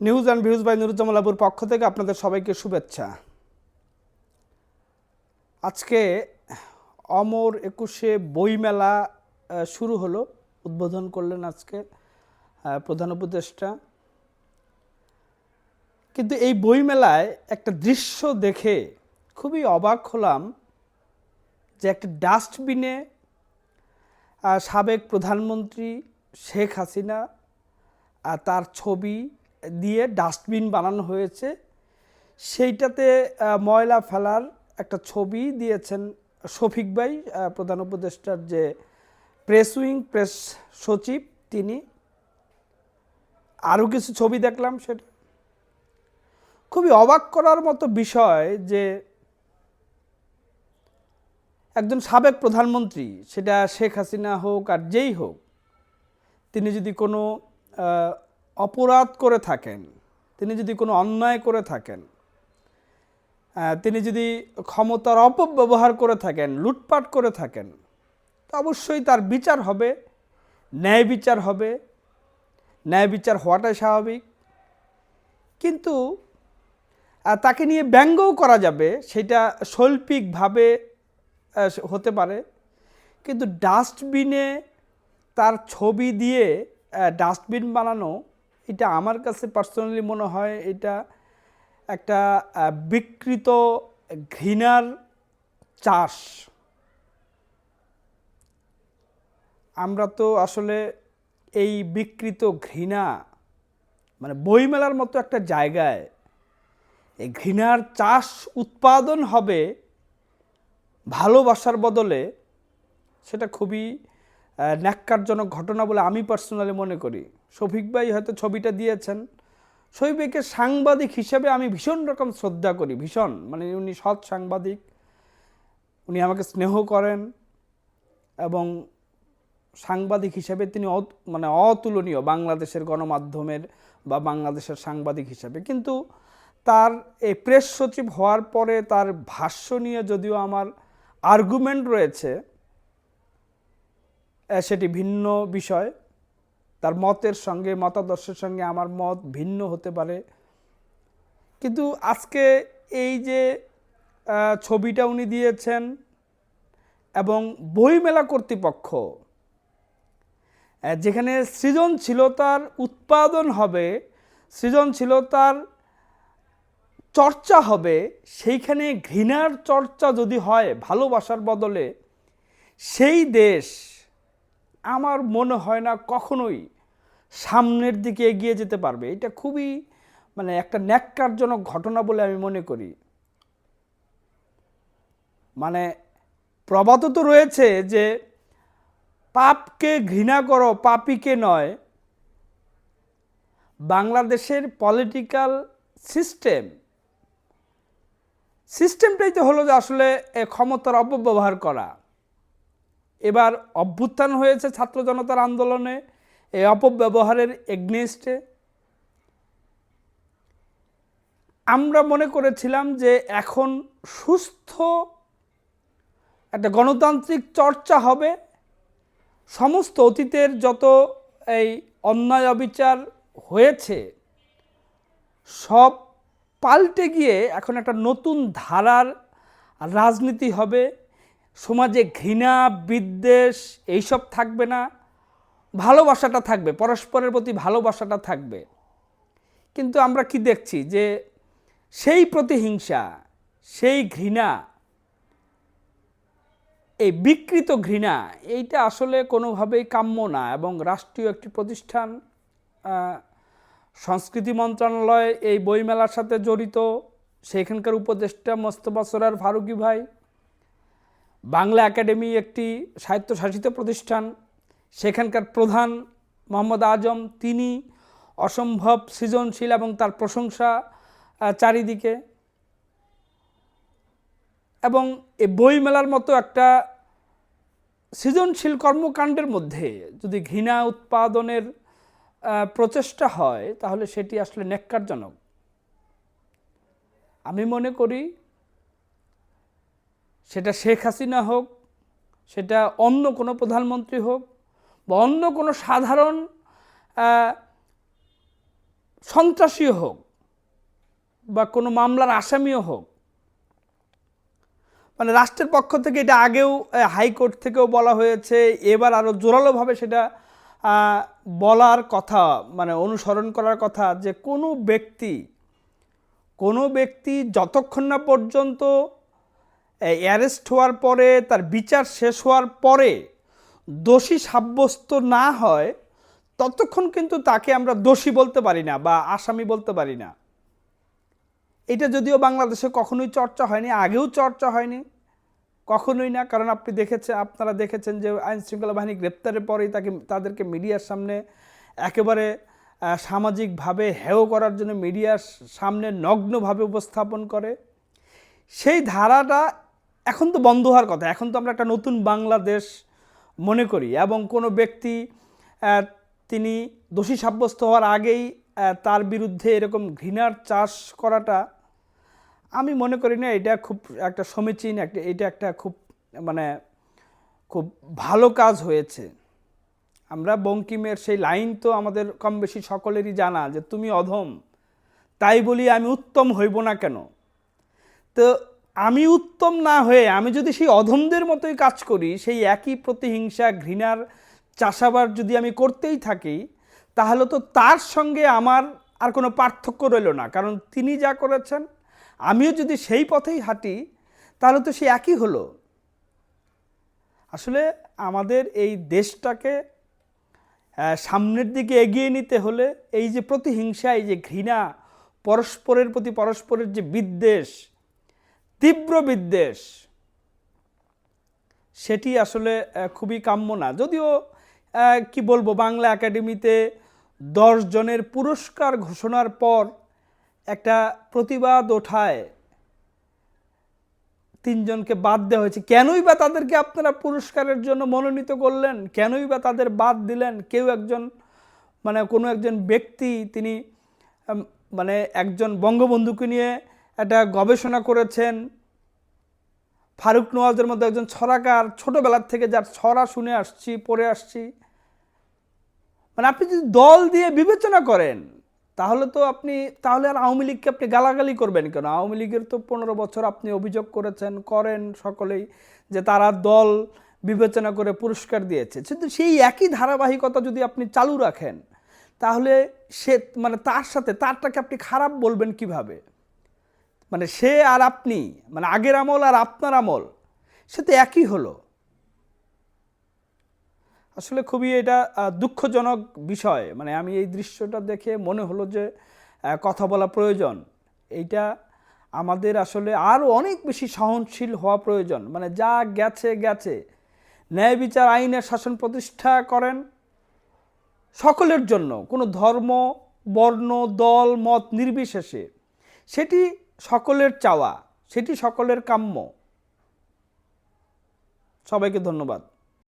News and views by Nuruzzaman আবুর পক্ষ থেকে আপনাদের সবাইকে শুভেচ্ছা। আজকে অমর একুশে বইমেলা শুরু হলো, উদ্বোধন করলেন আজকে প্রধান উপদেষ্টা। কিন্তু এই বইমেলায় একটা দৃশ্য দেখে খুবই অবাক হলাম যে একটা ডাস্টবিনে সাবেক প্রধানমন্ত্রী শেখ হাসিনা তার ছবি দিয়ে ডাস্টবিন বানানো হয়েছে। সেইটাতে ময়লা ফেলার একটা ছবি দিয়েছেন শফিক ভাই প্রধান উপদেষ্টার যে প্রেস উইং প্রেস সচিব তিনি। আরও কিছু ছবি দেখলাম সেটা। খুবই অবাক করার মতো বিষয় যে একজন সাবেক প্রধানমন্ত্রী, সেটা শেখ হাসিনা হোক আর যেই হোক, তিনি যদি কোনো অপরাধ করে থাকেন। তিনি যদি কোনো অন্যায় করে থাকেন তিনি যদি ক্ষমতার অপব্যবহার করে থাকেন, লুটপাট করে থাকেন, তো অবশ্যই তার বিচার হবে, ন্যায় বিচার হবে। ন্যায় বিচার হওয়াটাই স্বাভাবিক। কিন্তু তাকে নিয়ে ব্যঙ্গও করা যাবে, সেটা শৈল্পিকভাবে হতে পারে। কিন্তু ডাস্টবিনে তার ছবি দিয়ে ডাস্টবিন বানানো এটা আমার কাছে পার্সোনালি মনে হয় এটা একটা বিকৃত ঘৃণার চাষ। আমরা তো আসলে এই বিকৃত ঘৃণা মানে বইমেলার মতো একটা জায়গায় এই ঘৃণার চাষ উৎপাদন হবে ভালোবাসার বদলে, সেটা খুবই ন্যাক্কারজনক ঘটনা বলে আমি পার্সোনালি মনে করি। শফিক ভাই হয়তো ছবিটা দিয়েছেন। ভাইকে সাংবাদিক হিসেবে আমি ভীষণ রকম শ্রদ্ধা করি, ভীষণ। মানে উনি সৎ সাংবাদিক, উনি আমাকে স্নেহ করেন এবং সাংবাদিক হিসেবে তিনি মানে অতুলনীয় বাংলাদেশের গণমাধ্যমের বা বাংলাদেশের সাংবাদিক হিসেবে। কিন্তু তার এই প্রেস সচিব হওয়ার পরে তার ভাষ্য নিয়ে যদিও আমার আর্গুমেন্ট রয়েছে সেটি ভিন্ন বিষয়। তার মতের সঙ্গে, মতাদর্শের সঙ্গে আমার মত ভিন্ন হতে পারে। কিন্তু আজকে এই যে ছবিটা উনি দিয়েছেন এবং বইমেলা কর্তৃপক্ষ যেখানে সৃজনশীলতার উৎপাদন হবে, সৃজনশীলতার চর্চা হবে, সেইখানে ঘৃণার চর্চা যদি হয় ভালোবাসার বদলে, সেই দেশ আমার মনে হয় না কখনোই সামনের দিকে এগিয়ে যেতে পারবে। এটা খুবই মানে একটা ন্যাক্কারজনক ঘটনা বলে আমি মনে করি। মানে প্রবাদ তো রয়েছে যে পাপকে ঘৃণা করো, পাপিকে নয়। বাংলাদেশের পলিটিক্যাল সিস্টেম সিস্টেমটাই তো হলো যে আসলে ক্ষমতার অপব্যবহার করা। এবার অভ্যুত্থান হয়েছে ছাত্র জনতার আন্দোলনে, এই অপব্যবহারের এগনেস্টে। আমরা মনে করেছিলাম যে এখন সুস্থ একটা গণতান্ত্রিক চর্চা হবে। সমস্ত অতীতের যত এই অন্যায় অবিচার হয়েছে, সব পাল্টে গিয়ে এখন একটা নতুন ধারার রাজনীতি হবে। সমাজে ঘৃণা, বিদ্বেষ, এইসব থাকবে না। ভালোবাসাটা থাকবে, পরস্পরের প্রতি ভালোবাসাটা থাকবে। কিন্তু আমরা কি দেখছি যে সেই প্রতিহিংসা, সেই ঘৃণা, এই বিকৃত ঘৃণা, এইটা আসলে কোনোভাবেই কাম্য না এবং রাষ্ট্রীয় একটি প্রতিষ্ঠান সংস্কৃতি মন্ত্রণালয় এই বইমেলার সাথে জড়িত। সেখানকার উপদেষ্টা মোস্তফা সরার ফারুকি ভাই বাংলা একাডেমি একটি স্বায়ত্তশাসিত প্রতিষ্ঠান। সেখানকার প্রধান মোহাম্মদ আজম, তিনি অসম্ভব সৃজনশীল এবং তার প্রশংসা চারিদিকে। এবং এই বইমেলার মতো একটা সৃজনশীল কর্মকাণ্ডের মধ্যে যদি ঘৃণা উৎপাদনের প্রচেষ্টা হয়, তাহলে সেটি আসলে ন্যাক্কারজনক। আমি মনে করি সেটা শেখ হাসিনা হোক, সেটা অন্য কোনো প্রধানমন্ত্রী হোক বা অন্য কোনো সাধারণ সন্ত্রাসীও হোক বা কোনো মামলার আসামিও হোক মানে রাষ্ট্রের পক্ষ থেকে এটা আগেও হাইকোর্ট থেকেও বলা হয়েছে, এবার আরও জোরালোভাবে সেটা বলার কথা মানে অনুসরণ করার কথা যে কোনো ব্যক্তি কোনো ব্যক্তি যতক্ষণ না পর্যন্ত অ্যারেস্ট হওয়ার পরে, তার বিচার শেষ হওয়ার পরে দোষী সাব্যস্ত না হয়, ততক্ষণ কিন্তু তাকে আমরা দোষী বলতে পারি না বা আসামি বলতে পারি না। এটা যদিও বাংলাদেশে কখনোই চর্চা হয়নি, আগেও চর্চা হয়নি, কখনোই না। কারণ আপনি দেখেছেন আপনারা দেখেছেন যে আইন শৃঙ্খলা বাহিনী গ্রেপ্তারের পরেই তাকে, তাদেরকে মিডিয়ার সামনে একেবারে সামাজিকভাবে হেয় করার জন্য মিডিয়ার সামনে নগ্নভাবে উপস্থাপন করে। সেই ধারাটা এখন তো বন্ধ হওয়ার কথা। এখন তো আমরা একটা নতুন বাংলাদেশ মনে করি এবং কোনো ব্যক্তি তিনি দোষী সাব্যস্ত হওয়ার আগেই তার বিরুদ্ধে এরকম ঘৃণার চাষ করাটা আমি মনে করি না। এটা খুব একটা সমীচীন, একটা, এটা একটা খুব মানে খুব ভালো কাজ হয়েছে। আমরা বঙ্কিমের সেই লাইন তো আমাদের কম বেশি সকলেরই জানা যে, তুমি অধম, তাই বলি আমি উত্তম হইব না কেন? তো আমি উত্তম না হয়ে আমি যদি সেই অধমদের মতোই কাজ করি, সেই একই প্রতিহিংসা, ঘৃণার চাষাবাদ যদি আমি করতেই থাকি, তাহলে তো তার সঙ্গে আমার আর কোনো পার্থক্য রইল না। কারণ তিনি যা করেছেন, আমিও যদি সেই পথেই হাঁটি, তাহলে তো সে একই হলো। আসলে আমাদের এই দেশটাকে সামনের দিকে এগিয়ে নিতে হলে এই যে প্রতিহিংসা, এই যে ঘৃণা, পরস্পরের প্রতি পরস্পরের যে বিদ্বেষ তীব্র বিদ্বেষ, সেটি আসলে খুবই কাম্য না। যদিও কি বলব, বাংলা একাডেমিতে দশ জনের পুরস্কার ঘোষণার পর একটা প্রতিবাদ ওঠায় তিনজনকে বাদ দেওয়া হয়েছে। কেনই বা তাদেরকে আপনারা পুরস্কারের জন্য মনোনীত করলেন? কেনই বা তাদের বাদ দিলেন? কেউ একজন মানে কোনো একজন ব্যক্তি, তিনি মানে একজন বঙ্গবন্ধুকে নিয়ে একটা গবেষণা করেছেন ফারুক নওয়াজের মধ্যে একজন ছড়াকার, ছোটোবেলার থেকে যার ছড়া শুনে আসছি, পড়ে আসছি। মানে আপনি যদি দল দিয়ে বিবেচনা করেন, তাহলে তো আপনি, তাহলে আর আওয়ামী লীগকে আপনি গালাগালি করবেন কেন? আওয়ামী লীগের তো পনেরো বছর আপনি অভিযোগ করেছেন, করেন সকলেই যে তারা দল বিবেচনা করে পুরস্কার দিয়েছে। কিন্তু সেই একই ধারাবাহিকতা যদি আপনি চালু রাখেন, তাহলে সে মানে তার সাথে, তারটাকে আপনি খারাপ বলবেন কীভাবে? মানে সে আর আপনি মানে আগের আমল আর আপনার আমল, সে তো একই হলো। আসলে খুবই এটা দুঃখজনক বিষয়। মানে আমি এই দৃশ্যটা দেখে মনে হলো যে কথা বলা প্রয়োজন। এইটা আমাদের আসলে আরও অনেক বেশি সহনশীল হওয়া প্রয়োজন। মানে যা গেছে গেছে। ন্যায় বিচার আইনের শাসন প্রতিষ্ঠা করেন সকলের জন্য, কোনো ধর্ম, বর্ণ, দল, মত নির্বিশেষে। সেটি সকলের চাওয়া সেটি সকলের কাম্য। সবাইকে ধন্যবাদ।